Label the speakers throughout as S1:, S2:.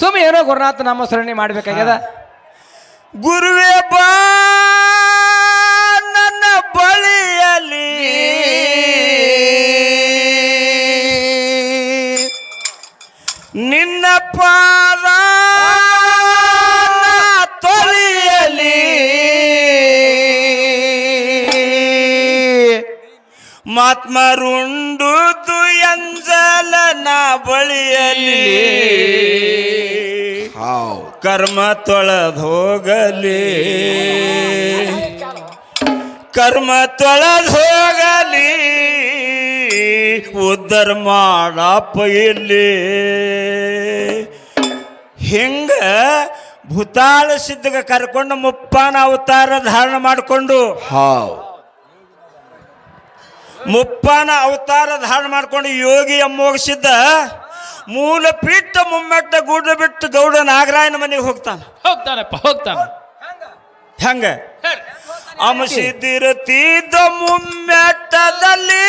S1: ಸುಮ್ಮ ಏನೋ ಗುರುನಾಥ ನಾಮ ಸ್ಮರಣೆ ಮಾಡ್ಬೇಕಾಗ್ಯದ
S2: ಗುರುವೇ ಬಾ ನನ್ನ ಬಳಿಯಲ್ಲಿ. ನಿನ್ನ ಪಾದ ತೊಳೆಯಲಿ ಮಾತ್ಮರುಂಡುದು ಎಂಜಲನ ಬಳಿಯಲಿ ಕರ್ಮ ತೊಳೆದು ಹೋಗಲಿ. ಕರ್ಮ ತೊಳೆದು ಹೋಗಲಿ. ಉದ್ದರ್ ಮಾಡಪ್ಪ ಇಲ್ಲಿ. ಹಿಂಗ ಭೂತಾಳ ಸಿದ್ಧಗ ಕರ್ಕೊಂಡು ಮುಪ್ಪಾನ ಅವತಾರ ಧಾರಣ ಮಾಡಿಕೊಂಡು ಮುಪ್ಪಾನ ಅವತಾರ ಧಾರಣ ಮಾಡ್ಕೊಂಡು ಯೋಗಿ ಅಮ್ಮೋಗಿಸಿದ್ದ ಮೂಲ ಪೀಠ ಮುಮ್ಮೆಟ್ಟ ಗೂಡು ಬಿಟ್ಟು ಗೌಡ ನಾಗರಾಯನ ಮನೆಗೆ ಹೋಗ್ತಾನೆ.
S1: ಹೋಗ್ತಾನಪ್ಪ ಹೋಗ್ತಾನ.
S2: ಹೆಂಗ? ಅಂಶಿದಿರತಿದ್ದ ಮುಮ್ಮೆಟ್ಟದಲ್ಲಿ.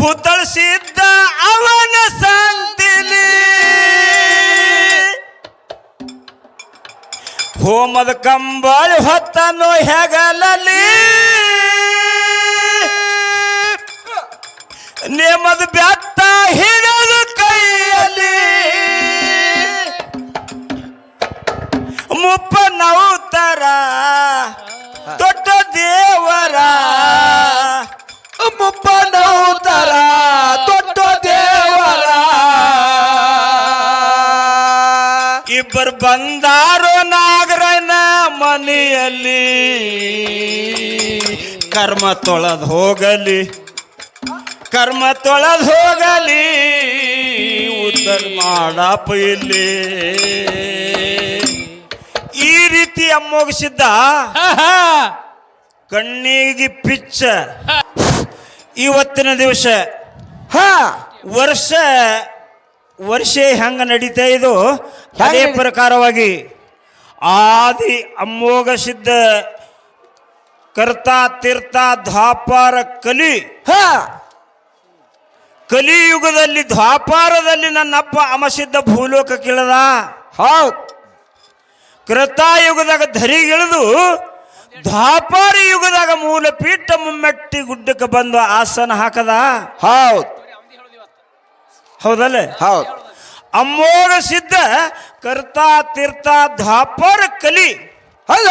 S2: ಭೂತಳಿಸಿದ್ದ ಅವನ ಸಂತಿಲಿ. ಹೋಮದ ಕಂಬಳಿ ಹೊತ್ತನು ಹೆಗಲಲ್ಲಿ. ನೇಮದ ಬೆತ್ತ ಹಿಡದು ಕೈಯಲ್ಲಿ. ಮುಪ್ಪ ನೌತರ ದೊಡ್ಡ ದೇವರ. ಮುಪ್ಪ ನೌತರ ದೊಡ್ಡ ದೇವರ. ಇಬ್ಬರು ಬಂದಾರೋ ಮನೆಯಲ್ಲಿ ಕರ್ಮ ತೊಳೆದು ಹೋಗಲಿ ಕರ್ಮ ತೊಳೆದು ಹೋಗಲಿ ಉತ್ತರ ಮಾಡಪ್ಪ ಇಲ್ಲಿ. ಈ ರೀತಿ ಅಮ್ಮೋಗಿಸಿದ್ದ ಕಣ್ಣಿಗೆ ಪಿಚ್ಚ. ಇವತ್ತಿನ ದಿವಸ
S1: ಹ.
S2: ವರ್ಷ ವರ್ಷ ಹೆಂಗ ನಡೀತಾ ಇದು? ಅದೇ ಪ್ರಕಾರವಾಗಿ ಆದಿ ಅಮ್ಮೋಘ ಸಿದ್ಧ ಕರ್ತ ತೀರ್ಥ ದ್ವಾಪಾರ ಕಲಿ.
S1: ಹ.
S2: ಕಲಿಯುಗದಲ್ಲಿ ದ್ವಾಪಾರದಲ್ಲಿ ನನ್ನಪ್ಪ ಅಮಸಿದ್ಧ ಭೂಲೋಕ ಕೀಳದ.
S1: ಹೌದು.
S2: ಕೃತಾಯುಗದಾಗ ಧರಿಗಿಳಿದು ದ್ವಾಪಾರ ಯುಗದಾಗ ಮೂಲ ಪೀಠ ಮುಮ್ಮೆಟ್ಟಿ ಗುಡ್ಡಕ್ಕೆ ಬಂದು ಆಸನ ಹಾಕದ.
S1: ಹೌದು.
S2: ಹೌದಲ್ಲ?
S1: ಹೌದ್.
S2: ಅಮ್ಮೋಘ ಸಿದ್ಧ ಕರ್ತಾ ತೀರ್ಥ ಧಾಪರ ಕಲಿ.
S1: ಹೌದ?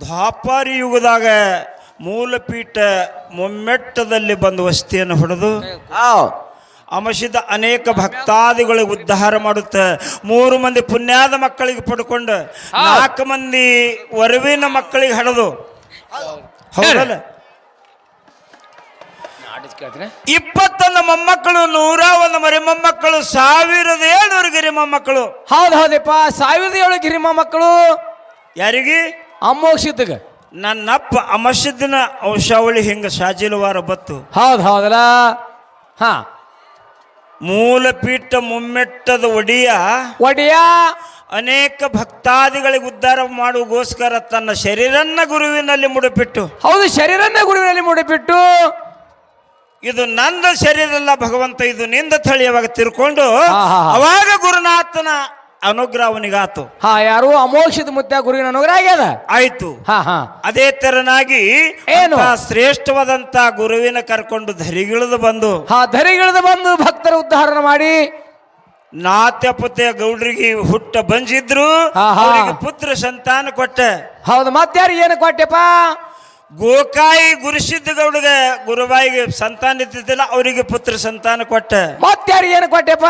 S2: ಧಾಪರಿ ಯುಗದಾಗ ಮೂಲಪೀಠ ಮೊಮ್ಮೆಟ್ಟದಲ್ಲಿ ಬಂದು ವಸ್ತಿಯನ್ನು ಹೊಡೆದು
S1: ಅಮಶಿದ
S2: ಅಮಸಿದ ಅನೇಕ ಭಕ್ತಾದಿಗಳಿಗೆ ಉದ್ಧಾರ ಮಾಡುತ್ತ ಮೂರು ಮಂದಿ ಪುಣ್ಯಾದ ಮಕ್ಕಳಿಗೆ ಪಡ್ಕೊಂಡು ನಾಲ್ಕು ಮಂದಿ ವರವಿನ ಮಕ್ಕಳಿಗೆ ಹಡದು. ಹೌದಲ್ಲ? ಇಪ್ಪತ್ತೊಂದು ಮೊಮ್ಮಕ್ಕಳು ನೂರ ಒಂದು ಮರಿ ಮೊಮ್ಮಕ್ಕಳು ಸಾವಿರದ ಏಳ್ನೂರು ಗಿರಿ ಮೊಮ್ಮಕ್ಕಳು.
S1: ಹೌದು ಹೌದಪ್ಪ ಸಾವಿರದ ಏಳು ಗಿರಿ ಮೊಮ್ಮಕ್ಕಳು.
S2: ಯಾರಿಗೆ?
S1: ಅಮ್ಮೋಕ್ಷಿದ್ದಾಗ
S2: ನನ್ನಪ್ಪ ಅಮಸಿದ್ದಿನ ಔಷಾವಳಿ ಹಿಂಗ ಸಾಜಿಲುವಾರ ಬತ್ತು.
S1: ಹೌದು ಹೌದಲ್ಲ? ಹಾ.
S2: ಮೂಲ ಪೀಠ ಮುಮ್ಮೆಟ್ಟದ ಒಡಿಯ
S1: ಒಡಿಯ?
S2: ಅನೇಕ ಭಕ್ತಾದಿಗಳಿಗೆ ಉದ್ಧಾರ ಮಾಡುವಗೋಸ್ಕರ ತನ್ನ ಶರೀರನ್ನ ಗುರುವಿನಲ್ಲಿ ಮುಡಿಪಿಟ್ಟು.
S1: ಹೌದು ಶರೀರನ್ನ ಗುರುವಿನಲ್ಲಿ ಮುಡಿಬಿಟ್ಟು
S2: ಇದು ನಂದ ಶರೀರಲ್ಲ ಭಗವಂತ ಇದು ನಿಂದ ತಳಿಯವಾಗ ತಿರ್ಕೊಂಡು
S1: ಹಾ, ಹಾ.
S2: ಅವಾಗ ಗುರುನಾಥನ ಅನುಗ್ರಹ ಅವನಿಗಾತು.
S1: ಹಾ ಯಾರು ಅಮೋಕ್ಷದ ಮುತ್ತ ಗುರುವಿನ ಅನುಗ್ರಹ ಆಗ್ಯದ?
S2: ಆಯ್ತು.
S1: ಹಾ ಹಾ.
S2: ಅದೇ ತರನಾಗಿ
S1: ಏನು?
S2: ಶ್ರೇಷ್ಠವಾದಂತ ಗುರುವಿನ ಕರ್ಕೊಂಡು ಧರಿಗಿಳಿದು ಬಂದು
S1: ಹಾ ಧರಿಗಿಳಿದು ಬಂದು ಭಕ್ತರ ಉದ್ಧಾರಣ ಮಾಡಿ.
S2: ನಾತ್ಯಪತೆ ಗೌಡ್ರಿಗೆ ಹುಟ್ಟ ಬಂಜಿದ್ರು ಪುತ್ರ ಸಂತಾನ ಕೊಟ್ಟ.
S1: ಹೌದು ಮತ್ತಾರು ಏನು ಕೊಟ್ಟೆಪ್ಪ?
S2: ಗೋಕಾಯಿ ಗುರುಸಿದ್ದ ಗೌಡಗೆ ಗುರುಬಾಯಿಗೆ ಸಂತಾನ ಇದ್ದಿದ್ದಿಲ್ಲ ಅವರಿಗೆ ಪುತ್ರ ಸಂತಾನ ಕೊಟ್ಟ.
S1: ಮತ್ತಾರು ಏನು ಕೊಟ್ಟೆಪ್ಪ?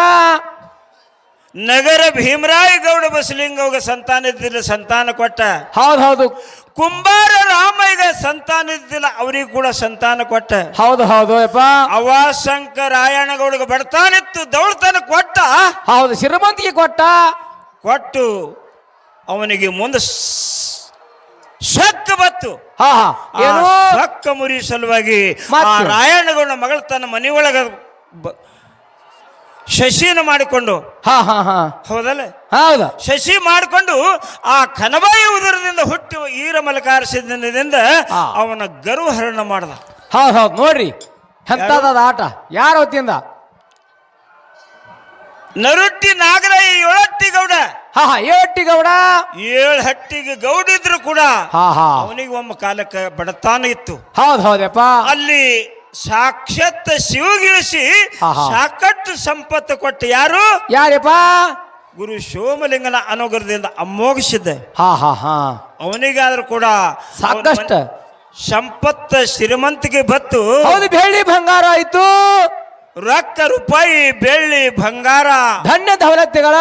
S2: ನಗರ ಭೀಮರಾಯ ಗೌಡ ಬಸಲಿಂಗವ್ಗೆ ಸಂತಾನ ಇದ್ದಿಲ್ಲ ಸಂತಾನ ಕೊಟ್ಟ.
S1: ಹೌದು ಹೌದು.
S2: ಕುಂಬಾರ ರಾಮಯ್ಯಗೆ ಸಂತಾನ ಇದ್ದಿಲ್ಲ ಅವರಿಗೆ ಕೂಡ ಸಂತಾನ ಕೊಟ್ಟ.
S1: ಹೌದು ಹೌದು
S2: ಅವಾಸಂಕ ರಾಯಣ್ಣಗೌಡಗೆ ಬಡತಾನಿತ್ತು ದೌಡ್ತಾನ ಕೊಟ್ಟ.
S1: ಹೌದು ಶ್ರೀಮಂತಿಗೆ ಕೊಟ್ಟ.
S2: ಕೊಟ್ಟು ಅವನಿಗೆ ಮುಂದೆ ಸೊಕ್ಕ ಬತ್ತು
S1: ಹಾ ಹಾ. ಏನು?
S2: ಮುರಿ ಸಲುವಾಗಿ ಆ
S1: ಮತ್ತೆ?
S2: ರಾಯಣ್ಣಗೌಡ ಮಗಳ ತನ್ನ ಮನೆಯೊಳಗ ಬ- ಶಶಿನ ಮಾಡಿಕೊಂಡು.
S1: ಹಾ ಹಾ ಹಾ.
S2: ಹೌದಲ್ಲ?
S1: ಹೌದ.
S2: ಶಶಿ ಮಾಡಿಕೊಂಡು ಆ ಕನಬಾಯಿ ಉದರದಿಂದ ಹುಟ್ಟಿ ಈರ ಮಲಕಾರಸಿದ್ದರಿಂದ
S1: ಹಾ.
S2: ಅವನ ಗರ್ವಹರಣ ಮಾಡ್ದ.
S1: ಹೌದ್ ಹೌದ್. ನೋಡ್ರಿ ಎಂತದ ಆಟ? ಯಾರ ಹೊತ್ತಿಂದ
S2: ನರುಟ್ಟಿ ನಾಗರಾಯ ಏಳಟ್ಟಿ ಗೌಡ.
S1: ಹಾ ಹಾ ಏಟಿ ಗೌಡ.
S2: ಏಳು ಹಟ್ಟಿಗೆ ಗೌಡ ಇದ್ರು ಕೂಡ
S1: ಹಾ ಹಾ.
S2: ಅವನಿಗೆ ಒಮ್ಮ ಕಾಲಕ್ಕೆ ಬಡತಾನ ಇತ್ತು.
S1: ಹೌದ್ ಹೌದಪ್ಪ
S2: ಅಲ್ಲಿ ಸಾಕ್ಷಾತ್ ಶಿವಗಿಳಿಸಿ ಸಾಕಷ್ಟು ಸಂಪತ್ತು ಕೊಟ್ಟ ಯಾರು?
S1: ಯಾರಪ್ಪ?
S2: ಗುರು ಶೋಮಲಿಂಗನ ಅನುಗ್ರಹದಿಂದ ಅಮ್ಮೋಗಿಸಿದ್ದೆ
S1: ಹಾ ಹಾ ಹಾ.
S2: ಅವನಿಗಾದ್ರೂ ಕೂಡ
S1: ಸಾಕಷ್ಟು.
S2: ಸಂಪತ್ತ ಶ್ರೀಮಂತಿಗೆ ಬತ್ತು.
S1: ಹೌದು ಬೆಳ್ಳಿ ಬಂಗಾರ ಆಯ್ತು.
S2: ರೊಕ್ಕ ರೂಪಾಯಿ ಬೆಳ್ಳಿ ಬಂಗಾರ
S1: ಧನ್ಯ ದೌಲತ್ಯಗಳ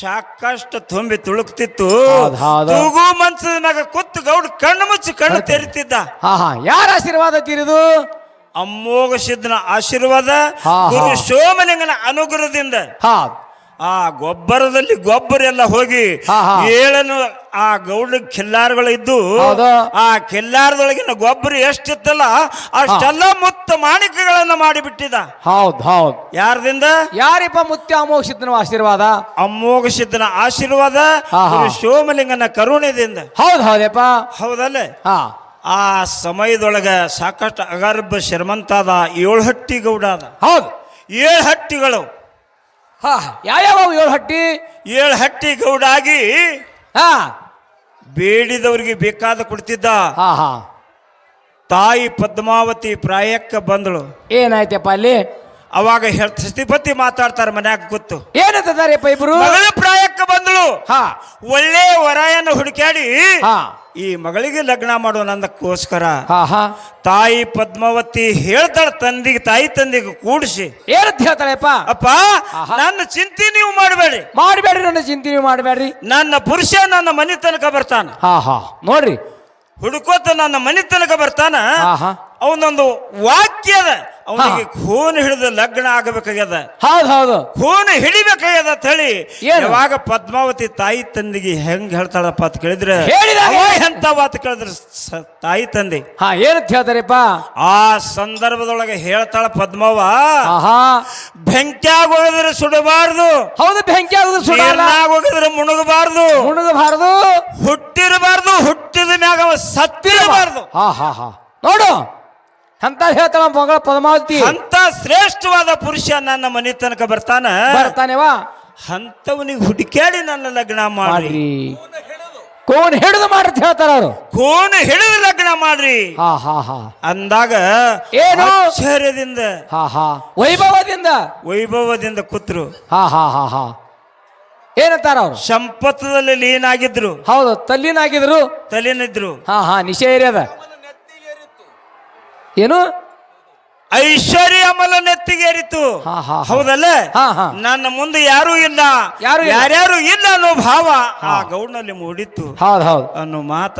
S2: ಸಾಕಷ್ಟು ತುಂಬಿ ತುಳುಕ್ತಿತ್ತು.
S1: ಹೌದ್ ಹೌದು.
S2: ತೂಗು ಮನ್ಸದ ಮ್ಯಾಗ ಕೂತು ಗೌಡ ಕಣ್ಣು ಮುಚ್ಚಿ ಕಣ್ಣು ತೆರಿತಿದ್ದ.
S1: ಹಾ ಹಾ. ಯಾರ ಆಶೀರ್ವಾದ ತೀರಿದು?
S2: ಅಮ್ಮೋಘ ಸಿದ್ಧನ ಆಶೀರ್ವಾದ
S1: ಹಾ, ಹಾ.
S2: ಗುರು ಸೋಮಲಿಂಗನ ಅನುಗ್ರಹದಿಂದ.
S1: ಹಾ.
S2: ಆ ಗೊಬ್ಬರದಲ್ಲಿ ಗೊಬ್ಬರ ಎಲ್ಲ ಹೋಗಿ
S1: ಹಾ, ಹಾ.
S2: ಏಳನು ಆ ಗೌಡ ಕಿಲ್ಲಾರ್ಗಳು ಇದ್ದು
S1: ಹೌದು.
S2: ಆ ಖಿಲ್ಲಾರದೊಳಗಿನ ಗೊಬ್ಬರ ಎಷ್ಟಿತ್ತಲ್ಲ ಅಷ್ಟೆಲ್ಲ ಮುತ್ತ ಮಾಣಿಕಗಳನ್ನ ಮಾಡಿಬಿಟ್ಟಿದ.
S1: ಹೌದ್ ಹೌದ್.
S2: ಯಾರದಿಂದ?
S1: ಯಾರಿಪ್ಪ ಮುತ್ಯ ಸಿದ್ಧನ ಆಶೀರ್ವಾದ?
S2: ಅಮೋಘ ಸಿದ್ಧನ ಆಶೀರ್ವಾದ
S1: ಶೋಮಲಿಂಗನ ಕರುಣದಿಂದ
S2: ಗುರು ಸೋಮಲಿಂಗನ ಕರುಣೆದಿಂದ.
S1: ಹೌದ್ ಹೌದಪ್ಪ.
S2: ಹೌದಲ್ಲ?
S1: ಹಾ.
S2: ಆ ಸಮಯದೊಳಗ ಸಾಕಷ್ಟು ಅಗರ್ಭ ಶ್ರೀಮಂತಾದ ಏಳು ಹಟ್ಟಿ ಗೌಡ ಅದ.
S1: ಹೌದು.
S2: ಏಳು ಹಟ್ಟಿಗಳು
S1: ಹಾ. ಯಾವ್ಯಾವ ಏಳು ಹಟ್ಟಿ
S2: ಏಳು ಹಟ್ಟಿ ಗೌಡ ಆಗಿ
S1: ಹಾ.
S2: ಬೇಡಿದವರಿಗೆ ಬೇಕಾದ ಕೊಡ್ತಿದ್ದ
S1: ಹಾ ಹಾ.
S2: ತಾಯಿ ಪದ್ಮಾವತಿ ಪ್ರಾಯಕ್ಕೆ ಬಂದಳು.
S1: ಏನಾಯ್ತಪ್ಪ ಅಲ್ಲಿ?
S2: ಅವಾಗ ಸ್ಥಿತಿಪತಿ ಸತಿಪತಿ ಮಾತಾಡ್ತಾರೆ ಮನ್ಯಾಗ ಕೂತು.
S1: ಏನಂತಾರೆ ಇಬ್ರು?
S2: ಮಗಳ ಪ್ರಾಯಕ್ಕೆ ಬಂದಳು.
S1: ಹಾ.
S2: ಒಳ್ಳೆ ವರಾಯನ ಹುಡುಕ್ಯಾಡಿ
S1: ಹಾ.
S2: ಈ ಮಗಳಿಗೆ ಲಗ್ನ ಮಾಡೋಣ
S1: ನಂದಕ್ಕೋಸ್ಕರ
S2: ತಾಯಿ ಪದ್ಮಾವತಿ ಹೇಳ್ತಾಳ ತಂದಿಗೆ ತಾಯಿ ತಂದಿಗೆ ಕೂಡಿಸಿ.
S1: ಏನಂತ ಹೇಳ್ತಾಳೆಪ್ಪ
S2: ಅಪ್ಪ? ನನ್ನ ಚಿಂತೆ ನೀವು ಮಾಡಬೇಡಿ
S1: ಮಾಡಬೇಡ್ರಿ ನನ್ನ ಚಿಂತೆ ನೀವು ಮಾಡಬೇಡ್ರಿ.
S2: ನನ್ನ ಪುರುಷ ನನ್ನ ಮನೆ ತನಕ ಬರ್ತಾನ.
S1: ಹಾ ಹಾ. ನೋಡ್ರಿ.
S2: ಹುಡುಕೋತ ನನ್ನ ಮನೆ ತನಕ ಬರ್ತಾನ. ಅವನೊಂದು ವಾಕ್ಯದ ಅವನಿಗೆ ಖೂನ್ ಹಿಡಿದು ಲಗ್ನ ಆಗಬೇಕಾಗ್ಯದ.
S1: ಹೌದು ಹೌದು.
S2: ಖೂನ್ ಹಿಡಿಬೇಕಾಗ್ಯದ ಅಂತ ಹೇಳಿ
S1: ಏನು?
S2: ಯಾವಾಗ ಪದ್ಮಾವತಿ ತಾಯಿ ತಂದಿಗೆ ಹೆಂಗ್ ಹೇಳ್ತಾಳಪ್ಪ ಅಂತ ಕೇಳಿದ್ರೆ
S1: ಹೇಳಿದಾಗ?
S2: ಅವ ಎಂತ ಮಾತು ಕೇಳಿದ್ರೆ ಸ- ತಾಯಿ ತಂದೆ.
S1: ಹಾ ಏನಂತ ಹೇಳ್ತಾರಪ್ಪ?
S2: ಆ ಸಂದರ್ಭದೊಳಗೆ ಹೇಳ್ತಾಳ ಪದ್ಮವ್ವ
S1: ಆಹಾ.
S2: ಬೆಂಕಿಯಾಗ ಹೋಗಿದ್ರೆ ಸುಡಬಾರ್ದು.
S1: ಹೌದು ಬೆಂಕಿ ಆಗುದು ಸುಡಲ್ಲ
S2: ಹೋಗಿದ್ರೆ ಮುಣಗಬಾರ್ದು.
S1: ಮುಣಗಬಾರದು.
S2: ಹುಟ್ಟಿರಬಾರ್ದು ಹುಟ್ಟಿದ ಮ್ಯಾಗ ಅವ ಸತ್ತಿರಬಾರ್ದು.
S1: ಹಾ ಹಾ ಹಾ ನೋಡು ಅಂತ ಹೇಳ್ತಾಳ ಮಗಳ ಪದ್ಮಾವತಿ.
S2: ಅಂತ ಶ್ರೇಷ್ಠವಾದ ಪುರುಷ ನನ್ನ ಮನೆ ತನಕ ಬರ್ತಾನ?
S1: ಬರ್ತಾನೆವಾ?
S2: ಅಂತವನಿಗೆ ಹುಡುಕ್ಯಾಡಿ ನನ್ನ ಲಗ್ನ ಮಾಡ್ರಿ.
S1: ಕೋನ್ ಹಿಡಿದು ಮಾಡ್ರಿ ಹೇಳ್ತಾರ ಅವರು.
S2: ಕೋನ್ ಹಿಡಿದು ಲಗ್ನ ಮಾಡ್ರಿ.
S1: ಹಾ ಹಾ ಹಾ.
S2: ಅಂದಾಗ
S1: ಏನು?
S2: ಆಶ್ಚರ್ಯದಿಂದ
S1: ಹಾ ಹಾ. ವೈಭವದಿಂದ.
S2: ವೈಭವದಿಂದ ಕೂತ್ರು.
S1: ಹಾ ಹಾ ಹಾ ಹಾ. ಏನಂತಾರ ಅವ್ರು?
S2: ಸಂಪತ್ತದಲ್ಲಿ ಲೀನಾಗಿದ್ರು.
S1: ಹೌದು ತಲ್ಲಿನಾಗಿದ್ರು.
S2: ತಲ್ಲಿನಿದ್ರು
S1: ಹಾ ಹಾ ಏರಿಯದ ಏನು?
S2: ಐಶ್ವರ್ಯ ಅಮಲ ನೆತ್ತಿಗೇರಿತು ಹೌದಲ್ಲೇ. ನನ್ನ ಮುಂದೆ ಯಾರು ಇಲ್ಲ.
S1: ಯಾರು.
S2: ಯಾರ್ಯಾರು ಇಲ್ಲ ಅನ್ನೋ ಭಾವ ಆ ಗೌಡ್ನಲ್ಲಿ ಮೂಡಿತ್ತು.
S1: ಹೌದು ಹೌದು.
S2: ಅನ್ನೋ ಮಾತ.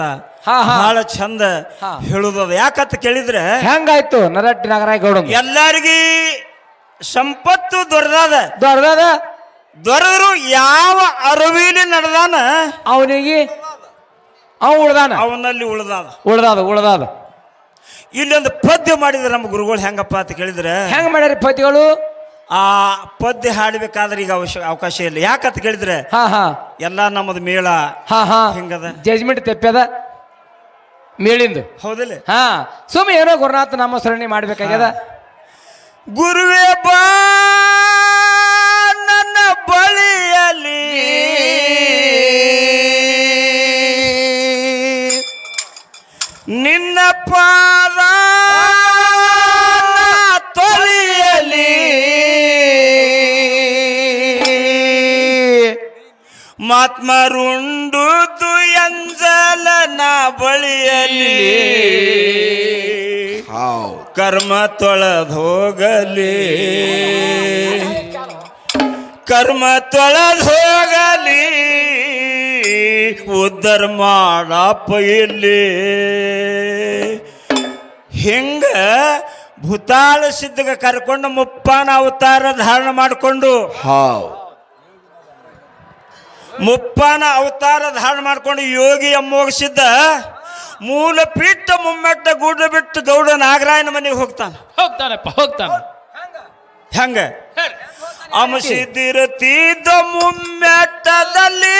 S2: ಬಹಳ ಚಂದ. ಹೇಳುದದ. ಯಾಕಂತ ಕೇಳಿದ್ರೆ
S1: ಹೆಂಗಾಯ್ತು ನರಟ್ಟಿ ನಾಗರಾಯ ಗೌಡ
S2: ಎಲ್ಲರಿಗಿ ಸಂಪತ್ತು ದೊರೆದಾದ.
S1: ದೊರೆದಾದ?
S2: ದೊರೆದ್ರು ಯಾವ ಅರವಿಲಿ ನಡೆದಾನ?
S1: ಅವನಿಗೆ ಅವ ಉಳ್ದಾನ?
S2: ಅವನಲ್ಲಿ ಉಳ್ದಾದ.
S1: ಉಳ್ದಾದ ಉಳ್ದಾದ.
S2: ಇಲ್ಲೊಂದು ಪದ್ಯ ಮಾಡಿದ್ರೆ ನಮ್ಮ ಗುರುಗಳು. ಹೆಂಗಪ್ಪ ಅಂತ ಕೇಳಿದ್ರೆ
S1: ಹೆಂಗ್ ಮಾಡ್ಯಾರ ಪದ್ಯಗಳು?
S2: ಆ ಪದ್ಯ ಹಾಡಬೇಕಾದ್ರೆ ಈಗ ಅವಶ್ಯ ಅವಕಾಶ ಇಲ್ಲ. ಯಾಕಂತ ಕೇಳಿದ್ರೆ
S1: ಹಾ ಹಾ.
S2: ಎಲ್ಲ ನಮ್ಮದು ಮೇಳ.
S1: ಹಾ ಹಾ.
S2: ಹೆಂಗದ?
S1: ಜಜ್ಮೆಂಟ್ ತೆಪ್ಪದ ಮೇಳಿಂದು.
S2: ಹೌದಿಲ್ಲ.
S1: ಹಾ. ಸುಮ್ಮ ಏನೋ ಗುರುನಾಥ ನಾಮಸ್ಮರಣೆ ಮಾಡ್ಬೇಕಾಗ್ಯದ.
S2: ಗುರುವೇ ಬಾ ಪಾದ ತೊಳೆಯಲಿ ಮಾತ್ಮರುಂಡುದು ಎಂಜಲನ ಬಳಿಯಲ್ಲಿ. ಕರ್ಮ ತೊಳೆದೋಗಲಿ ಕರ್ಮ ತೊಳೆದೋಗಲಿ ಉದ್ಧಾರ ಮಾಡಪ್ಪ ಇಲ್ಲಿ. ಹಿಂಗ ಭೂತಾಳ ಸಿದ್ಧಗ ಕರ್ಕೊಂಡು ಮುಪ್ಪಾನ ಅವತಾರ ಧಾರಣ ಮಾಡಿಕೊಂಡು ಮುಪ್ಪಾನ ಅವತಾರ ಧಾರಣ ಮಾಡ್ಕೊಂಡು ಯೋಗಿ ಅಮ್ಮೋಗಿಸಿದ್ದ ಮೂಲ ಪೀಠ ಮುಮ್ಮೆಟ್ಟ ಗೂಡ ಬಿಟ್ಟು ಗೌಡ ನಾಗರಾಯನ ಮನೆಗೆ ಹೋಗ್ತಾನೆ.
S1: ಹೋಗ್ತಾನಪ್ಪ ಹೋಗ್ತಾನ.
S2: ಹೆಂಗ? ಅಮಸಿದಿರತಿದ್ದ ಮುಮ್ಮೆಟ್ಟದಲ್ಲಿ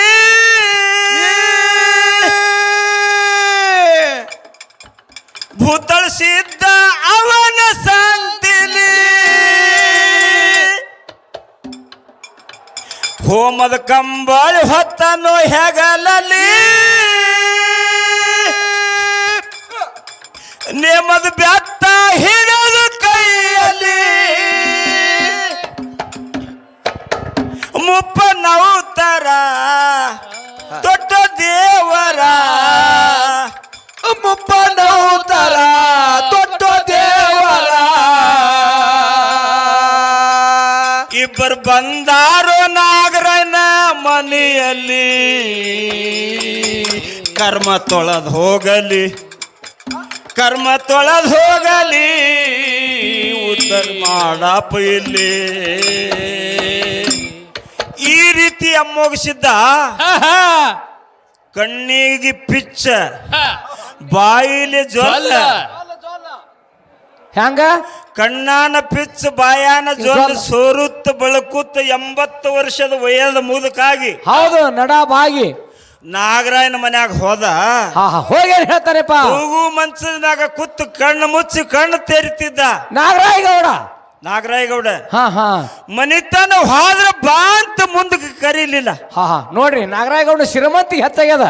S2: ಭೂತಳಿಸಿದ್ದ ಅವನ ಸಂತಿಲಿ. ಹೋಮದ ಕಂಬಳಿ ಹೊತ್ತನು ಹೆಗಲಲ್ಲಿ. ನೇಮದ ಬೆತ್ತ ಹಿಡಿದು ಮುಪ್ಪ ನೌತರ, ದೊಡ್ಡ ದೇವರ.
S1: ಮುಪ್ಪ ನೌತರ, ದೊಡ್ಡ ದೇವರ.
S2: ಇಬ್ಬರು ಬಂದಾರು ನಾಗರನ ಮನೆಯಲ್ಲಿ. ಕರ್ಮ ತೊಳೆದು ಹೋಗಲಿ. ಕರ್ಮ ತೊಳೆದು ಹೋಗಲಿ. ಉತ್ತರ ಮಾಡಪ್ಪ ಇಲ್ಲಿ. ರೀತಿ ಅಮ್ಮೋಗಿಸಿದ್ದ ಕಣ್ಣಿಗೆ ಪಿಚ್ಚ ಬಾಯಿಲಿ ಜ್ವಲ.
S1: ಹೆಂಗ?
S2: ಕಣ್ಣಾನ ಪಿಚ್ ಬಾಯಾನ ಜೊಲ್ ಸೋರುತ್ತ ಬೆಳಕುತ್ತ ಎಂಬತ್ತು ವರ್ಷದ ವಯದ ಮುದುಕಾಗಿ
S1: ಹೌದು ನಡ ಬಾಗಿ
S2: ನಾಗರಾಯನ ಮನ್ಯಾಗ ಹೋದ.
S1: ಹೋಗಿ ಹೇಳ್ತಾರೆ ಹೋಗೇನ್ ಹೇಳ್ತಾನೆಪ್ಪ
S2: ಕೂಗು ಮಂಚದಾಗ ಕುತ್ತು ಕಣ್ಣು ಮುಚ್ಚಿ ಕಣ್ಣು ತೆರಿತಿದ್ದ.
S1: ನಾಗರಾಯ ಗೌಡ
S2: ನಾಗರಾಯ ಗೌಡ
S1: ಹಾ ಹಾ.
S2: ಮನಿತನ ಹಾದ್ರ ಬಾ ಅಂತ ಮುಂದಕ್ಕೆ ಕರೀಲಿಲ್ಲ.
S1: ಹಾ ಹಾ. ನೋಡ್ರಿ ನಾಗರಾಯಗೌಡ ಶ್ರೀಮಂತಿ ಹೆಚ್ಚಾಗ್ಯದ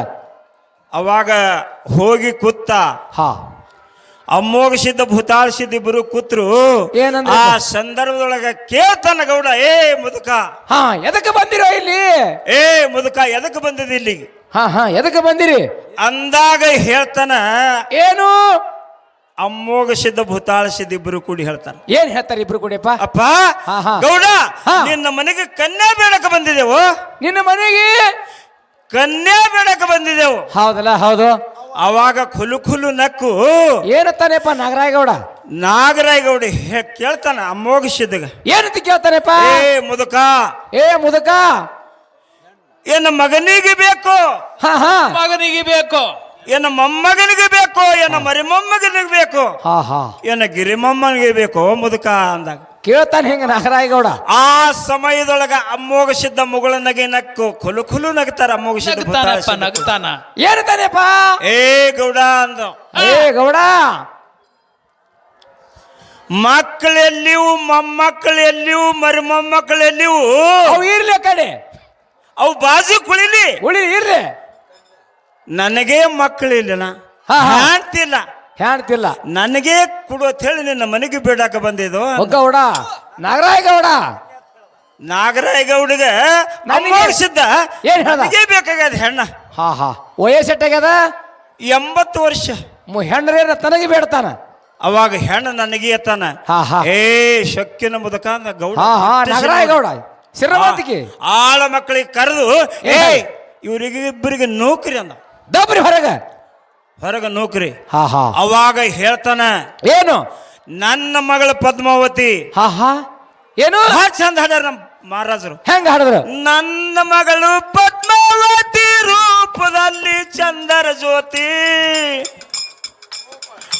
S2: ಅವಾಗ ಹೋಗಿ ಕುತ್ತ
S1: ಹಾ.
S2: ಅಮ್ಮೋಗಿಸಿದ್ದ ಭೂತಾಳಿಸಿದ್ದ ಇಬ್ರು ಕೂತ್ರು.
S1: ಏನಂದ್ರು?
S2: ಆ ಸಂದರ್ಭದೊಳಗ ಕೇಳ್ತಾನ ಗೌಡ ಏ ಮುದುಕ.
S1: ಹಾ ಎದಕ್ಕೆ ಬಂದಿರೋ ಇಲ್ಲಿ?
S2: ಏ ಮುದುಕ ಎದಕ್ಕೆ ಬಂದಿದೆ ಇಲ್ಲಿಗೆ?
S1: ಹಾ ಹಾ. ಎದಕ್ಕೆ ಬಂದಿರಿ?
S2: ಅಂದಾಗ ಹೇಳ್ತಾನ
S1: ಏನು?
S2: ಅಮ್ಮೋಗಿಸಿದ್ದ ಭೂತಾಳಿಸಿದ್ದ ಇಬ್ಬರು ಕೂಡಿ ಹೇಳ್ತಾರೆ.
S1: ಏನ್ ಹೇಳ್ತಾರೆ ಇಬ್ರು ಕೂಡಿ
S2: ಅಪ್ಪ
S1: ಹಾ, ಹಾ.
S2: ಗೌಡ
S1: ಹಾ.
S2: ನಿನ್ನ ಮನೆಗೆ ಕನ್ಯಾ ಬೇಡಕ ಬಂದಿದೆವು
S1: ನಿನ್ನ ಮನೆಗೆ?
S2: ಕನ್ಯಾ ಬೇಡಕ ಬಂದಿದೆವು
S1: ಹೌದಲ್ಲ ಹೌದು.
S2: ಅವಾಗ ಖುಲು ಖುಲು ನಕ್ಕು.
S1: ಏನತ್ತಾನೆಪ್ಪ ನಾಗರಾಯ ಗೌಡ
S2: ನಾಗರಾಯ ಗೌಡಿ ಹೇ- ಕೇಳ್ತಾನ ಅಮ್ಮೋಗಿಸಿದಾಗ
S1: ಏನಂತ ಕೇಳ್ತಾನೆಪ್ಪ?
S2: ಏ ಮುದುಕ.
S1: ಏ ಮುದಕ.
S2: ಏನ ಮಗನಿಗೆ ಬೇಕು.
S1: ಹಾ ಹಾ.
S3: ಮಗನಿಗೆ ಬೇಕು.
S2: ಏನ ಮೊಮ್ಮಗನಿಗೆ ಬೇಕು ಏನ ಮರಿಮೊಮ್ಮಗನಿಗೆ ಬೇಕು
S1: ಹಾ ಹಾ.
S2: ಏನ ಗಿರಿಮಮ್ಮನಿಗೆ ಬೇಕು ಮುದುಕ ಅಂದಾಗ.
S1: ಕೇಳ್ತಾನೆ ಹಿಂಗ ನಾಗರಾಯಗೌಡ.
S2: ಆ ಸಮಯದೊಳಗ ಅಮ್ಮೋಗಿಸಿದ್ದ ಮುಗಳ ನಗೆ ನಕ್ಕು ಖುಲು ಖುಲು ನಗ್ತಾರ ಅಮ್ಮೋಗ
S3: ನಗ್ತಾನಪ್ಪ
S2: ಭೂತಾಳಿಸಿದ್ದ.
S3: ನಗ್ತಾನ.
S1: ಏನತ್ತಾನೆಪ್ಪ
S2: ಏ ಗೌಡ ಅಂದ.
S1: ಏ ಗೌಡ.
S2: ಮಕ್ಕಳೆಲ್ಲಿವು ಮೊಮ್ಮಕ್ಕಳೆಲ್ಲಿವು ಮರಿಮೊಮ್ಮಕ್ಕಳೆಲ್ಲಿವು
S1: ಅವು ಇರ್ಲಿ ಆ ಕಡೆ.
S2: ಅವು ಬಾಜು ಕುಳಿಲಿ.
S1: ಉಳಿ ಇರ್ಲಿ.
S2: ನನಗೆ ಮಕ್ಕಳಿಲ್ಲ. ಕಾಣ್ತಿಲ್ಲ
S1: ಹೇಳ್ತಿಲ್ಲ
S2: ನನಗೆ ಕೊಡು ಅಂತ ಹೇಳಿ ನಿನ್ನ ಮನೆಗೆ ಬೇಡಾಕ ಬಂದಿದ್ದು.
S1: ಗೌಡ ನಾಗರಾಯ ಗೌಡ
S2: ನಾಗರಾಯ ಗೌಡಿಗೆ
S1: ಏನ್ ಹೇಳ್ದ?
S2: ನನಗೆ ಬೇಕಾಗ್ಯದ ಹೆಣ್ಣ.
S1: ಹಾ ಹಾ. ವಯಸ್ಸು ಎಟ್ಟಾಗ್ಯದ
S2: ಎಂಬತ್ತು ವರ್ಷ.
S1: ಮು ಹೆಣ್ರೇನ ತನಗೆ ಬೇಡ್ತಾನ.
S2: ಅವಾಗ ಹೆಣ್ಣು ನನಗೆ ಎತ್ತಾನ.
S1: ಹಾ, ಹಾ.
S2: ಏ ಶಕ್ಕಿನ ಮುದಕ ಅಂದ ಗೌಡ.
S1: ಹಾ ಹಾ. ನಾಗರಾಯ ಗೌಡ
S2: ಆ- ಆಳ ಮಕ್ಕಳಿಗೆ ಕರೆದು ಏ
S1: ಏನ್?
S2: ಇವರಿಗೆ ಇಬ್ಬರಿಗೆ ನೌಕರಿ ಅಂದ.
S1: ದಬ್ರಿ ಹೊರಗ.
S2: ಹೊರಗೆ ನೌಕರಿ.
S1: ಹಾ ಹಾ.
S2: ಅವಾಗ ಹೇಳ್ತಾನ
S1: ಏನು?
S2: ನನ್ನ ಮಗಳ ಪದ್ಮಾವತಿ.
S1: ಹಾ ಹಾ. ಏನು?
S2: ಚಂದ ಹಾಡ್ಯಾರ ನಮ್ಮ ಮಹಾರಾಜರು.
S1: ಹೆಂಗ ಹಾಡಿದ್ರು?
S2: ನನ್ನ ಮಗಳು ಪದ್ಮಾವತಿ ರೂಪದಲ್ಲಿ ಚಂದರ ಜ್ಯೋತಿ.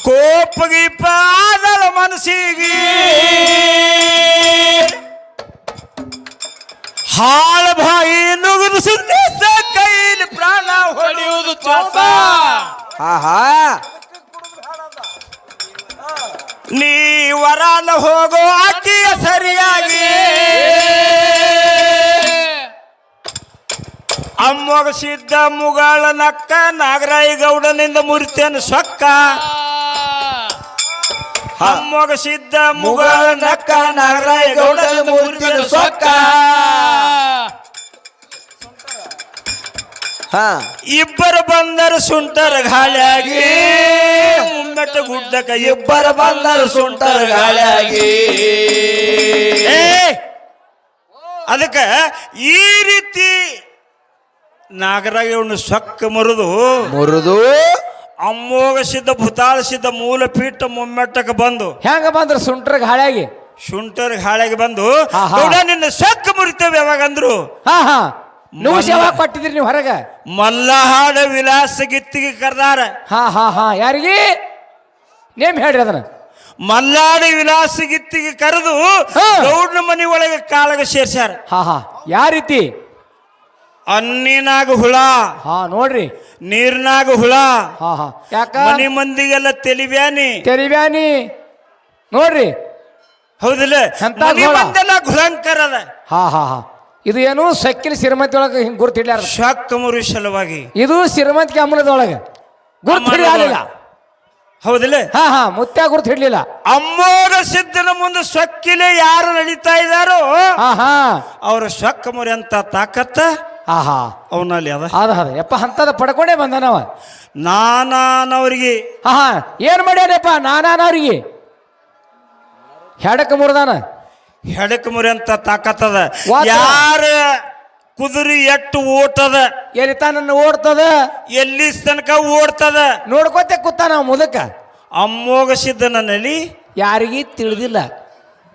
S2: ಕೋಪಗಿ ಪಾದಲ ಮನಸ್ಸಿಗೆ. ಹಾಳ ಬಾಯಿ ನುಗ್ದು ಪ್ರಾಣ ಹೊಡೆಯುವುದು ನೀ ವರಾನ ಹೋಗೋ ಅಕ್ಕಿಯ ಸರಿಯಾಗಿ. ಅಮ್ಮಗ ಸಿದ್ಧ ಮುಗಾಳ ನಕ್ಕ ನಾಗರಾಯಿ ಗೌಡನಿಂದ ಮುರಿತೇನು ಸೊಕ್ಕ ಅಮ್ಮಗ ಸಿದ್ಧ ಮುಗಾಳ ನಕ್ಕ ನಾಗರಾಯಿ ಗೌಡನಿಂದ ಮುರಿತೇನು ಸೊಕ್ಕ.
S1: ಹಾ.
S2: ಇಬ್ಬರು ಬಂದರು ಸುಂಟರ ಗಾಳಿಯಾಗಿ. ಮುಮ್ಮೆಟ್ಟ ಗುಡ್ಡಕ ಇಬ್ಬರು ಬಂದರು ಸುಂಟರ ಗಾಳಿಯಾಗಿ. ಅದಕ್ಕೆ ಈ ರೀತಿ ನಾಗರಾಗಿ ಸೊಕ್ಕ ಮರುದು
S1: ಮುರಿದು
S2: ಭೂತಾಳ ಸಿದ್ಧ ಮೂಲ ಪೀಠ ಮುಮ್ಮೆಟ್ಟಕ್ಕೆ ಬಂದು
S1: ಹೆಂಗ ಬಂದ್ರ ಸುಂಟ್ರ ಗಾಳಿಯಾಗಿ?
S2: ಸುಂಟರ್ ಹಾಳಾಗಿ ಬಂದು. ನಿನ್ನ ಸೊಕ್ಕ ಮುರಿತೇವೆ ಯಾವಾಗ ಅಂದ್ರು
S1: ಹಾ ಹಾ. ನೀವು ಯಾವಾಗ ಕೊಟ್ಟಿದ್ರಿ ನೀವು ಹೊರಗ.
S2: ಮಲ್ಲಹಾಡ ವಿಲಾಸ ಗಿತ್ತಿಗೆ ಕರ್ದಾರ.
S1: ಹಾ ಹಾ ಹಾ ಯಾರಿಗೆ? ನೇಮ್ ಹೇಳ್ರಿ ಅದನ್ನ.
S2: ಮಲ್ಲಾಡ ವಿಲಾಸ ಗಿತ್ತಿಗೆ ಕರೆದು. ಗೌಡ್ನ ಮನೆ ಒಳಗೆ ಕಾಳಗ ಸೇರ್ಸ್ಯಾರ.
S1: ಹಾ ಹಾ ಯಾರೀತಿ
S2: ಅನ್ನಿನಾಗ ಹುಳ.
S1: ಹಾ ನೋಡ್ರಿ.
S2: ನೀರ್ನಾಗ ಹುಳ.
S1: ಹಾ ಹಾ ಯಾಕ?
S2: ಮನಿ ಮಂದಿಗೆಲ್ಲ ತೆಲಿಬ್ಯಾನಿ.
S1: ತೆರಿಬ್ಯಾನಿ ನೋಡ್ರಿ.
S2: ಹೌದಿಲ್ಲ? ಮನಿ? ಮಂದೆಲ್ಲ
S1: ಹಾ ಹಾ ಹಾ. ಇದು ಏನು ಸಕ್ಕಿನ ಸಿರಿಮತಿ ಒಳಗೆ ಹಿಂಗ್ ಗುರ್ತಿಡ್ಲಾರ
S2: ಮುರಿ ಮುರು ಸಲುವಾಗಿ.
S1: ಇದು ಸಿರಿಮತಿ ಅಮಲದೊಳಗೆ. ಗುರ್ತು ಹಿಡಿಯಲಿಲ್ಲ
S2: ಹೌದಿಲ್ಲ?
S1: ಹಾ ಹಾ ಮುತ್ಯ ಗುರ್ತು ಹಿಡ್ಲಿಲ್ಲ
S2: ಅಮ್ಮೋಗ ಸಿದ್ಧನ ಮುಂದೆ ಸೊಕ್ಕಿಲೆ ಯಾರು ನಡೀತಾ ಇದ್ದಾರೋ
S1: ಹಾ ಹಾ.
S2: ಅವ್ರ ಮುರಿ ಅಂತ ತಾಕತ್ತ
S1: ಹಾ ಹಾ.
S2: ಅವನಲ್ಲಿ ಅದ.
S1: ಅದ ಅದ ಯಪ್ಪ ಅಂತದ ಪಡ್ಕೊಂಡೇ ಬಂದನವ
S2: ನಾನಾನವ್ರಿಗೆ.
S1: ಹಾ ಹಾ. ಏನ್ ಮಾಡ್ಯಾನಪ್ಪ? ನಾನಾನವ್ರಿಗೆ. ಹೆಡಕ ಮುರ್ದಾನ.
S2: ಹೆಡಕ್ ಮುರಿ ಅಂತ ತಾಕತ್ತದ
S1: ಯಾರು
S2: ಯಾರ ಕುದುರೆ ಎಟ್ಟು ಓಟದ?
S1: ಎಲ್ಲಿ ನನ್ನ ಓಡ್ತದ?
S2: ಎಲ್ಲಿ ತನಕ ಓಡ್ತದ?
S1: ನೋಡ್ಕೋತೆ ಕೂತ ನಾವು ಮುದಕ.
S2: ಅಮ್ಮೋಗ ನಲಿ
S1: ಯಾರಿಗಿ ತಿಳಿದಿಲ್ಲ.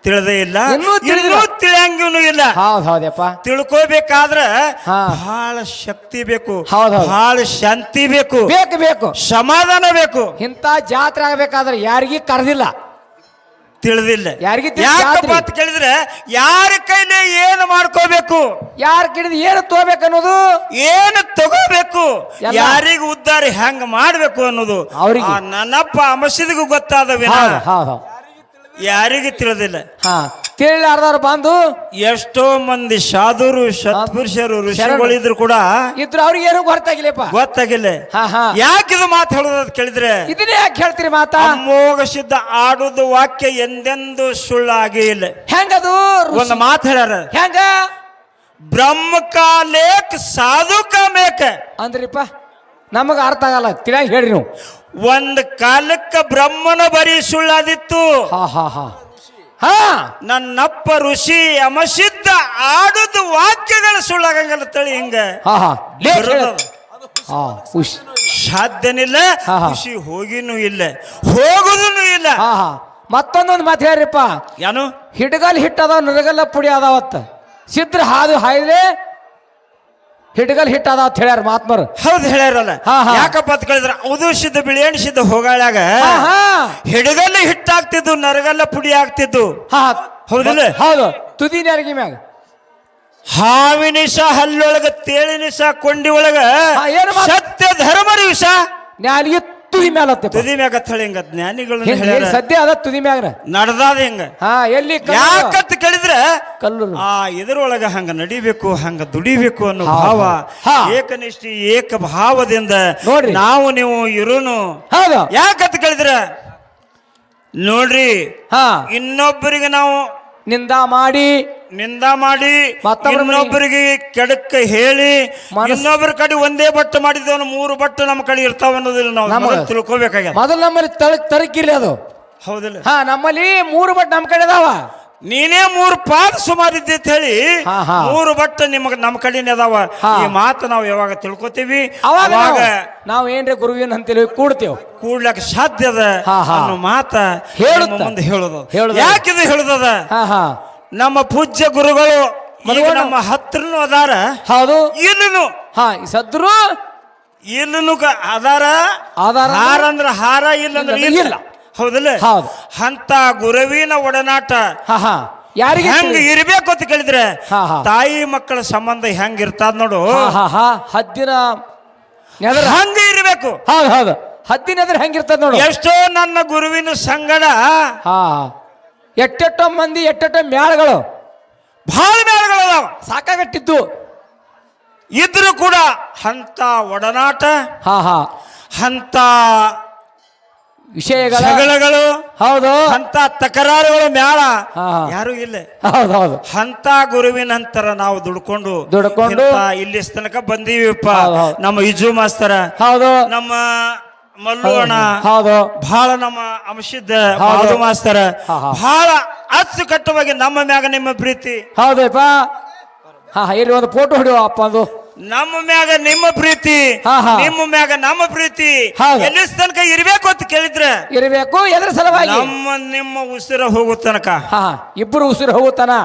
S2: ತಿಳಿದೇ ಇಲ್ಲ.
S1: ಇನ್ನೂ ತಿಳಿದಿಲ್ಲ.
S2: ತಿಳಿಯಂಗೂ ಇಲ್ಲ.
S1: ಹೌದ್ ಹೌದಪ್ಪ
S2: ತಿಳ್ಕೋಬೇಕಾದ್ರೆ
S1: ಹಾ.
S2: ಬಹಳ ಶಕ್ತಿ ಬೇಕು.
S1: ಹೌದ್ ಹೌದ್.
S2: ಬಹಳ ಶಾಂತಿ ಬೇಕು.
S1: ಬೇಕು ಬೇಕು.
S2: ಸಮಾಧಾನ ಬೇಕು.
S1: ಇಂಥ ಜಾತ್ರೆ ಆಗ್ಬೇಕಾದ್ರೆ ಯಾರಿಗಿ ಕರೆದಿಲ್ಲ.
S2: ತಿಳಿದಿಲ್ಲ.
S1: ಯಾರಿಗೆ
S2: ಯಾಕಪ್ಪ. ಅಂತ ಕೇಳಿದ್ರೆ ಯಾರ ಕೈನ ಏನು ಮಾಡ್ಕೋಬೇಕು?
S1: ಯಾರ ಕಿಡಿದ ಏನು ತಗೋಬೇಕು ಅನ್ನೋದು?
S2: ಏನು ತಗೋಬೇಕು. ಯಾರಿಗೂ ಉದ್ಧಾರ ಹೆಂಗ್ ಮಾಡ್ಬೇಕು ಅನ್ನೋದು?
S1: ಅವ್ರಿಗೆ.
S2: ನನ್ನಪ್ಪ ಅಮಸಿದಿಗೂ
S1: ಗೊತ್ತಾದ
S2: ಯಾರಿಗೂ ತಿಳಿದಿಲ್ಲ.
S1: ಹಾ. ತಿಳಿಲಾರ್ದವ್ರು ಬಂದು
S2: ಎಷ್ಟೋ ಮಂದಿ ಸಾಧುರು ಸತ್ಪುರುಷರು ಋಷಿಗಳಿದ್ರು ಕೂಡ
S1: ಇದ್ರು ಅವ್ರಿಗೆ ಏನು ಗೊತ್ತಾಗಿಲ್ಲಪ್ಪ.
S2: ಗೊತ್ತಾಗಿಲ್ಲ.
S1: ಯಾಕೆ
S2: ಇದು ಮಾತು ಹೇಳೋದು ಅಂತ ಕೇಳಿದ್ರೆ?
S1: ಇದನ್ನೇ ಯಾಕೆ ಹೇಳ್ತೀರಿ ಮಾತಾ?
S2: ಅಮೋಘ ಸಿದ್ಧ ಆಡುದು ವಾಕ್ಯ ಎಂದೆಂದು ಸುಳ್ಳಾಗಿ ಇಲ್ಲ.
S1: ಹೆಂಗದು?
S2: ಒಂದು ಮಾತು ಹೇಳ್ಯಾರ.
S1: ಹೆಂಗ?
S2: ಬ್ರಹ್ಮ ಕಾಲೇಕ್ ಸಾಧು ಕಾಮೇಕ
S1: ಅಂದ್ರಿಪ್ಪ ನಮಗ ಅರ್ಥ ಆಗಲ್ಲ ತಿಳಿಯಾಗಿ ಹೇಳ್ರಿ ನೀವು.
S2: ಒಂದ್ ಕಾಲಕ್ಕ ಬ್ರಹ್ಮನ ಬರೀ ಸುಳ್ಳಾದಿತ್ತು.
S1: ಹಾ ಹಾ ಹಾ. ಹಾ.
S2: ನನ್ನಪ್ಪ ಋಷಿ ಯಮಸಿದ್ಧ ಆಡುದು ವಾಕ್ಯಗಳ ಸುಳ್ಳಾಗಂಗಲ್ಲ ತಳಿ ಹಿಂಗ.
S1: ಹಾ ಹಾ.
S2: ಲೇ.
S1: ಹಾ ಖುಷಿ
S2: ಸಾಧ್ಯನಿಲ್ಲ
S1: ಹಾ, ಹಾ.
S2: ಖುಷಿ ಹೋಗಿನೂ ಇಲ್ಲ ಹೋಗುದೂ ಇಲ್ಲ.
S1: ಹಾ ಹಾ. ಮತ್ತೊಂದೊಂದು ಮಾತು ಹೇಳ್ರಿಪ್ಪ.
S2: ಏನು
S1: ಹಿಡ್ಗಲ್ ಹಿಟ್ಟದ ನರಗಲ್ಲ ಪುಡಿ ಅದಾವತ್ತ. ಸಿದ್ರ ಹಾದು ಹಾಯ್ದ್ರೆ ಹಿಡ್ಗಲ್ ಹಿಟ್ ಅದ ಅಂತ ಹೇಳ್ಯಾರ ಮಾತ್ಮರು
S2: ಹೌದು ಹೇಳ್ಯಾರಲ್ಲ.
S1: ಹಾ, ಹಾ.
S2: ಯಾಕಪ್ಪ ಅಂತ ಕೇಳಿದ್ರೆ ಉದು ಸಿದ್ಧ ಬಿಳಿಯಣ್ ಸಿದ್ಧ? ಹೋಗಾಳ್ಯಾಗ
S1: ಹಾ ಹಿಟ್
S2: ಹಿಡಗಲ್ಲ ಹಿಟ್ಟಾಗ್ತಿದ್ದು ನರಗಲ್ಲ ಪುಡಿ ಆಗ್ತಿದ್ದು.
S1: ಹಾ
S2: ಹೌದಿಲ್ಲ?
S1: ಹೌದು. ತುದಿ ನೆರಗಿ ಮ್ಯಾಗ.
S2: ಹಾವಿನಿಸ ಹಲ್ಲೊಳಗ ತೇಳಿನಿಸ ಕೊಂಡಿ ಒಳಗ
S1: ಹಾ, ಏನು ಮಾತ್-
S2: ಸತ್ಯ ಧರ್ಮರಿ ವಿಷ
S1: ನ್ಯಾಲಿಗೆ ತುದಿ ಮ್ಯಾಲ
S2: ತುದಿ ಮ್ಯಾಗ ಹಿಂಗ? ಜ್ಞಾನಿಗಳು
S1: ಸದ್ಯ ಅದ ತುದಿ ಮ್ಯಾಗ
S2: ನಡ್ದಾದ ಹೆಂಗ?
S1: ಹಾ ಎಲ್ಲಿ?
S2: ಯಾಕಂತ ಕೇಳಿದ್ರೆ
S1: ಕಲ್ಲು
S2: ಆ ಇದರೊಳಗ ಹಂಗ ನಡಿಬೇಕು ಹಂಗ ದುಡಿಬೇಕು ಅನ್ನೋ ಭಾವ. ಏಕನಿಷ್ಠಿ ಏಕ ಭಾವದಿಂದ
S1: ನೋಡ್ರಿ.
S2: ನಾವು ನೀವು ಇರೋನು.
S1: ಹೌದು.
S2: ಯಾಕಂತ ಕೇಳಿದ್ರೆ ನೋಡ್ರಿ
S1: ಹಾ.
S2: ಇನ್ನೊಬ್ಬರಿಗೆ ನಾವು
S1: ನಿಂದ ಮಾಡಿ
S2: ನಿಂದ ಮಾಡಿ ಇನ್ನೊಬ್ಬರಿಗೆ ಕೆಡಕ ಹೇಳಿ ಇನ್ನೊಬ್ಬರ ಕಡೆ ಒಂದೇ ಬಟ್ಟು ಮಾಡಿದವನು ಮೂರು ಬಟ್ಟು ನಮ್ಮ ಕಡೆ ಇರ್ತಾವ ಅನ್ನೋದಿಲ್ಲ ನಾವು. ತಿಳ್ಕೊಬೇಕಾಗ್ಯದ.
S1: ಮೊದಲು ನಮ್ಮಲ್ಲಿ ತಳಕ್ ತರಕಿರ್ಲಿ ಅದು.
S2: ಹೌದಿಲ್ಲ.
S1: ಹಾ ನಮ್ಮಲ್ಲಿ ಮೂರು ಬಟ್ ನಮ್ಮ ಕಡೆ ಅದಾವ.
S2: ನೀನೇ ಮೂರು ಪಾದ ಸುಮಾರು ಇದ್ದಿ ಅಂತ ಹೇಳಿ. ಮೂರು ಬಟ್ಟು ನಿಮಗೆ ನಮ್ಮ ಕಡೆನೇ ಅದಾವ. ಈ ಮಾತು ನಾವು ಯಾವಾಗ ತಿಳ್ಕೊತೀವಿ?
S1: ಅವಾಗ ನಾವು- ಏನ್ರಿ ಗುರುವಿನ ಅಂತೇಳಿ ಕೂಡ್ತೇವ್.
S2: ಕೂಡ್ಲಕ್ ಸಾಧ್ಯ ಅದ ಮಾತ ಹೇಳುದ ಮುಂದೆ ಹೇಳೋದು. ಯಾಕಿದು ಹೇಳುದದ?
S1: ಹಾ ಹಾ.
S2: ನಮ್ಮ ಪೂಜ್ಯ ಗುರುಗಳು ಈಗ ನಮ್ಮ ಹತ್ರನು ಅದಾರ.
S1: ಹೌದು.
S2: ಇಲ್ಲನು.
S1: ಹಾ ಈ ಸದ್ರು
S2: ಇಲ್ಲನು ಕ- ಅದಾರ.
S1: ಆಧಾರ ಅಂದ್ರೆ-
S2: ಹಾರ ಅಂದ್ರ ಹಾರ ಇಲ್ಲ ಅಂದ್ರೆ
S1: ಇಲ್ಲ.
S2: ಹೌದಲ್ಲ ಹೌದಿಲ್ಲ?
S1: ಹೌದು.
S2: ಅಂತ ಗುರುವಿನ ಒಡನಾಟ.
S1: ಹಾ ಹಾ. ಯಾರಿಗೆ
S2: ಹೆಂಗ್ ಇರ್ಬೇಕು ಅಂತ ಕೇಳಿದ್ರೆ
S1: ಹಾ, ಹಾ.
S2: ತಾಯಿ ಮಕ್ಕಳ ಸಂಬಂಧ ಹೆಂಗ್ ಇರ್ತದ ನೋಡು.
S1: ಹಾ ಹಾ ಹಾ. ಹದ್ದಿನ ನೆದರ.
S2: ಹಂಗ ಇರ್ಬೇಕು.
S1: ಹೌದು ಹೌದು. ಹದ್ದಿನ ಎದ್ರ ಹೆಂಗಿರ್ತದ ನೋಡು?
S2: ಎಷ್ಟೋ ನನ್ನ ಗುರುವಿನ ಸಂಗಡ
S1: ಹಾ. ಎಟ್ಟೆಟ್ಟೋ ಮಂದಿ ಎಟ್ಟೆಟ್ಟೋ ಮ್ಯಾಳ್ಗಳು.
S2: ಬಹಳ ಮೇಳಗಳದಾವ
S1: ಸಾಕಾಗಟ್ಟಿದ್ದು.
S2: ಇದ್ರು ಕೂಡ ಹಂತ ಒಡನಾಟ
S1: ಹಾ ಹಾ.
S2: ಹಂತ
S1: ವಿಷಯಗಳ.
S2: ಜಗಳಗಳು
S1: ಹೌದು.
S2: ಅಂತ ತಕರಾರುಗಳು ಮ್ಯಾಳ. ಯಾರು ಇಲ್ಲ.
S1: ಹೌದು ಹೌದು.
S2: ಅಂತ ಗುರುವಿನ ನಂತರ ನಾವು ದುಡ್ಕೊಂಡು
S1: ದುಡ್ಕೊಂಡು.
S2: ಇಲ್ಲಿ ತನಕ ಬಂದೀವಿಪ್ಪ. ನಮ್ಮ ಇಜು ಮಾಸ್ತರ
S1: ಹೌದು.
S2: ನಮ್ಮ ಮಲ್ಲು ಅಣ್ಣ
S1: ಹೌದು.
S2: ಬಹಳ ನಮ್ಮ ಅಂಶಿದ್ದ. ಮಾಧು ಮಾಸ್ತರ. ಬಹಳ ಅಚ್ಚುಕಟ್ಟವಾಗಿ ನಮ್ಮ ಮ್ಯಾಗ ನಿಮ್ಮ ಪ್ರೀತಿ.
S1: ಹೌದಪ್ಪ. ಹಾ ಇಲ್ಲಿ ಒಂದು ಫೋಟೋ ಹಿಡಿಯುವ ಅಪ್ಪ ಅದು
S2: ನಮ್ಮ ಮ್ಯಾಗ ನಿಮ್ಮ ಪ್ರೀತಿ. ನಿಮ್ಮ ಮ್ಯಾಗ ನಮ್ಮ ಪ್ರೀತಿ.
S1: ಎಲ್ಲಿಸ್
S2: ಎಲ್ಲಿ ತನಕ ಇರಬೇಕು ಅಂತ ಕೇಳಿದ್ರೆ
S1: ಇರಬೇಕು ಎದ್ರ ಸಲುವಾಗಿ?
S2: ನಮ್ಮ ನಿಮ್ಮ ಉಸಿರ ಹೋಗೋ ತನಕ.
S1: ಇಬ್ರು ಉಸಿರು ಹೋಗುತ್ತಾನ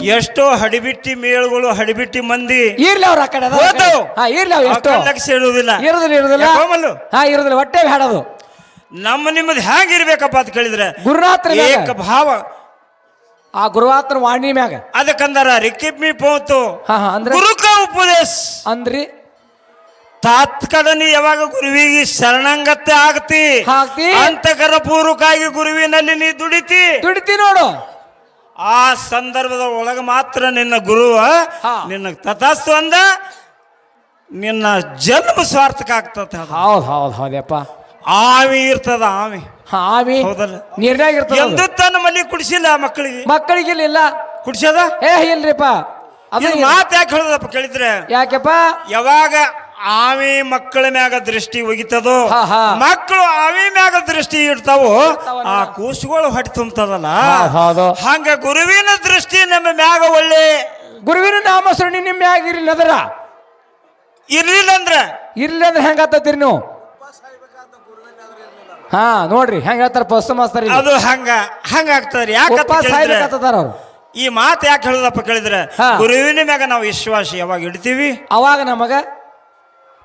S2: ಎಷ್ಟೋ ಹಡಿಬಿಟ್ಟಿ ಮೇಳುಗಳು ಹಡಿಬಿಟ್ಟಿ ಮಂದಿ
S1: ಇರ್ಲಿ ಅವ್ರ ಆ ಕಡೆ ಅದಾರ ಆ ಕಡೆ.
S2: ಹೋದವು.
S1: ಹಾ ಇರ್ಲಿ ಅವ್ರು ಎಷ್ಟು.
S2: ಆ ಕಡೆ ಲಕ್ಷ ಇಡುವುದಿಲ್ಲ
S1: ಇರುದಿಲ್ಲ ಇರುದಿಲ್ಲ.
S2: ಯಾಕೋ ಮಲ್ಲು?
S1: ಹಾ ಇರುದಿಲ್ಲ ಹೊಟ್ಟೆ ಬೇಡದು
S2: ನಮ್ಮ ನಿಮ್ಮದು ಹೇಗಿರ್ಬೇಕಪ್ಪ ಇರ್ಬೇಕಪ್ಪ ಅಂತ ಕೇಳಿದ್ರೆ
S1: ಗುರುರಾತ್ರ ಮ್ಯಾಗ.
S2: ಏಕ ಭಾವ.
S1: ಆ ಗುರುವಾತನ ವಾಣಿ ಮ್ಯಾಗ.
S2: ಅದಕ್ಕಂದಾರ ರಿಕಿಪ್ ಮಿ ಪೋತು.
S1: ಹಾ ಹಾ ಅಂದ್ರೆ?
S2: ಗುರುಕ ಉಪದೇಶ.
S1: ಅಂದ್ರಿ?
S2: ತಾತ್ಕಡನಿ ಯಾವಾಗ ಗುರುವಿಗೆ ಶರಣಂಗತ್ತೆ ಆಗ್ತಿ?
S1: ಆಗ್ತಿ.
S2: ಅಂತಕರ ಪೂರ್ವಕಾಗಿ ಗುರುವಿನಲ್ಲಿ ನೀ ದುಡಿತಿ?
S1: ದುಡಿತಿ ನೋಡು.
S2: ಆ ಸಂದರ್ಭದ ಒಳಗೆ ಮಾತ್ರ ನಿನ್ನ ಗುರುವ. ನಿನ್ನ ತಥಾಸ್ತು ಅಂದ ನಿನ್ನ ಜನ್ಮ ಸಾರ್ಥಕ ಆಗ್ತದ
S1: ಹೌದು ಹೌದು ಹೌದಪ್ಪ
S2: ಆವಿ ಇರ್ತದ ಆವಿ.
S1: ಆವಿ.
S2: ನಿರ್ಣಯ
S1: ನೀರ್ನಾಗ ಇರ್ತದ
S2: ಎಂದು ತನ್ನ ಮನೆ ಕುಡಿಸಿಲ್ಲ ಮಕ್ಕಳಿಗೆ.
S1: ಮಕ್ಕಳಿಗೆ ಇಲ್ಲ
S2: ಕುಡಿಸದ
S1: ಏ ಇಲ್ರಿಪ್ಪ. ಅದು
S2: ಇದು ಮಾತು ಯಾಕೆ ಹೇಳದಪ್ಪ ಕೇಳಿದ್ರೆ?
S1: ಯಾಕೆಪ್ಪ?
S2: ಯಾವಾಗ ಆವಿ ಮಕ್ಕಳ ಮ್ಯಾಗ ದೃಷ್ಟಿ ಒಗಿತದೋ. ಮಕ್ಕಳು ಆವಿ ಮ್ಯಾಗ ದೃಷ್ಟಿ ಇಡ್ತಾವೋ ಆ ಕೂಸುಗಳು ಹೊಟ್ಟೆ ತುಂಬತದಲ್ಲ? ಹಂಗ ಗುರುವಿನ ದೃಷ್ಟಿ ನಮ್ಮ ಮ್ಯಾಗ ಒಳ್ಳೆ.
S1: ಗುರುವಿನ ನಾಮಸ್ಮರಣೆ ನಿಮ್ಮ ಮ್ಯಾಗ ಇರಲಿಲ್ಲ ಅದರ?
S2: ಇರ್ಲಿಲ್ಲ ಅಂದ್ರೆ?
S1: ಇರ್ಲಿಲ್ಲ ಅಂದ್ರೆ ಹೆಂಗಾತತ್ತೀರಿ ನೀವು? ಹಾ ನೋಡ್ರಿ ಹೆಂಗ ಹೇಳ್ತಾರ ಪಸ್ತು ಮಾಸ್ತಾರ.
S2: ಅದು ಹಂಗ ಹಂಗ ಆಗ್ತದ್ರಿ.
S1: ಸಾಯ್ಬೇಕಾಗ್ತದಾರ ಅವ್ರು.
S2: ಈ ಮಾತು ಯಾಕೆ ಹೇಳುದಪ್ಪ ಕೇಳಿದ್ರೆ ಗುರುವಿನ ಮ್ಯಾಗ ನಾವು ವಿಶ್ವಾಸ ಯಾವಾಗ ಇಡ್ತೀವಿ?
S1: ಅವಾಗ ನಮಗ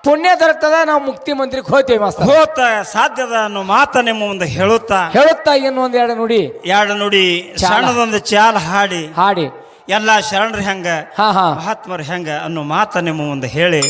S1: ಪುಣ್ಯ ದೊರಕ್ತದ ನಾವು ಮುಕ್ತಿ ಮಂದಿರಕ್ಕೆ ಹೋಗ್ತೇವೆ ಮಾಸ್ತರ್.
S2: ಹೋತ ಸಾಧ್ಯದ ಅನ್ನೋ ಮಾತ ನಿಮ್ಮ ಮುಂದೆ ಹೇಳುತ್ತಾ?
S1: ಹೇಳುತ್ತಾ ಏನು ಒಂದ್ ಎರಡು ನುಡಿ?
S2: ಎರಡು ನುಡಿ
S1: ಚಾಲ.
S2: ಸಣ್ಣದೊಂದು ಚಾಲ ಹಾಡಿ.
S1: ಹಾಡಿ.
S2: ಎಲ್ಲ ಶರಣರು ಹೆಂಗ
S1: ಹಾ ಹಾ.
S2: ಮಹಾತ್ಮರು ಹೆಂಗ ಅನ್ನೋ ಮಾತ ನಿಮ್ಮ ಮುಂದೆ ಹೇಳಿ.